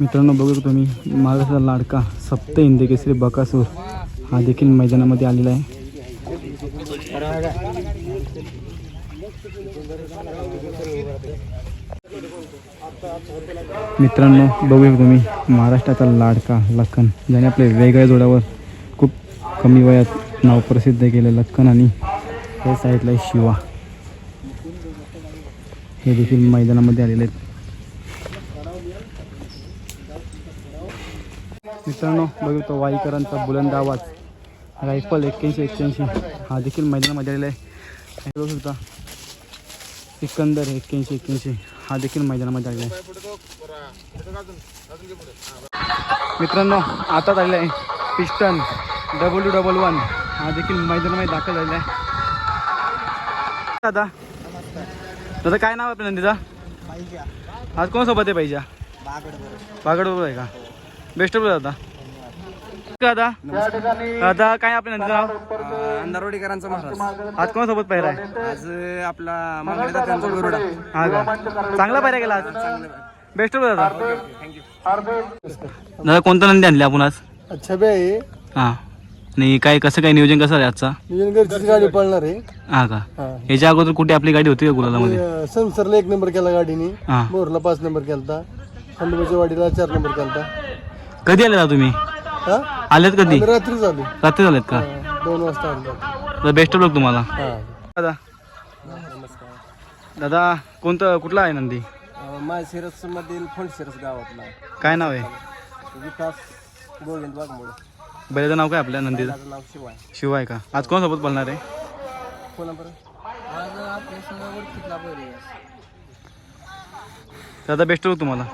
मित्रांनो बघू तुम्ही महाराष्ट्राचा लाडका सप्त हिंदी केसरी बकासूर हा देखील मैदानामध्ये आलेला आहे. मित्रांनो बघूया तुम्ही महाराष्ट्राचा लाडका लखन ज्याने आपल्या वेगळ्या जोड्यावर खूप कमी वयात नाव प्रसिद्ध केले लखन आणि त्या साईडला आहे शिवा. हे देखील मैदानामध्ये आलेले आहेत. मित्रांनो बघतो वाईकरांचा बुलंद आवाज. रायफल एक्क्याऐंशी एक्क्याऐंशी. हा देखील मैदानामध्ये आलेला आहे. सुद्धा बघू शकता सिकंदर एक्क्याऐंशी एक्क्याऐंशी. हा देखील मैदानामध्ये आलेला आहे. मित्रांनो आता आलेला आहे पिस्टन टू डबल वन हा देखील मैदानामध्ये दाखल झालेला आहे. दादा. दादा काय नाव आहे आपल्या नंदीचा? आज कोणासोबत आहे पाहिजे? बागड बरोबर आहे का? बेस्ट ऑफ दादा. दादा. दादा काय आपल्या नंदीचं नाव? अंधारवाडीकरांचा महाराज. आज कोणासोबत पाहिला आहे? आज आपला मंगळदा त्यांचा गरुडा. हा का? चांगला पाहिला गेला आज. बेस्ट ऑफ दादा. दादा कोणतं नंदी आणले आपण आज? अच्छा बे आहे हां. आणि काय कसं काय नियोजन कसं आहे आजचा? नियोजन गाडी पळणार आहे. हा का. याच्या अगोदर कुठे आपली गाडी होती का गुलालामध्ये? संसारला एक नंबर केला गाडीने. हा. मोरला पाच नंबर केलता. खंडोबाच्या वाडीला चार नंबर केलता. कधी आले तुम्ही? हा? आलेत कधी? आम्ही रात्री झालो. रात्री झालेत का? दोन वाजता आलो. बेस्ट ऑफ लक तुम्हाला. दादा. दादा कोणतं कुठला आहे नंदी? माळशिरस मधील फंडशिरस गावातला. काय नाव आहे? विकास गोविंद वाघमोडे. बैलाचं नाव काय आपल्या नंदीचं? नाव शिवाय. शिव आहे का? आज कोणासोबत बोलणार आहे? फोन नंबर दादा बेस्ट ऑफ तुम्हाला.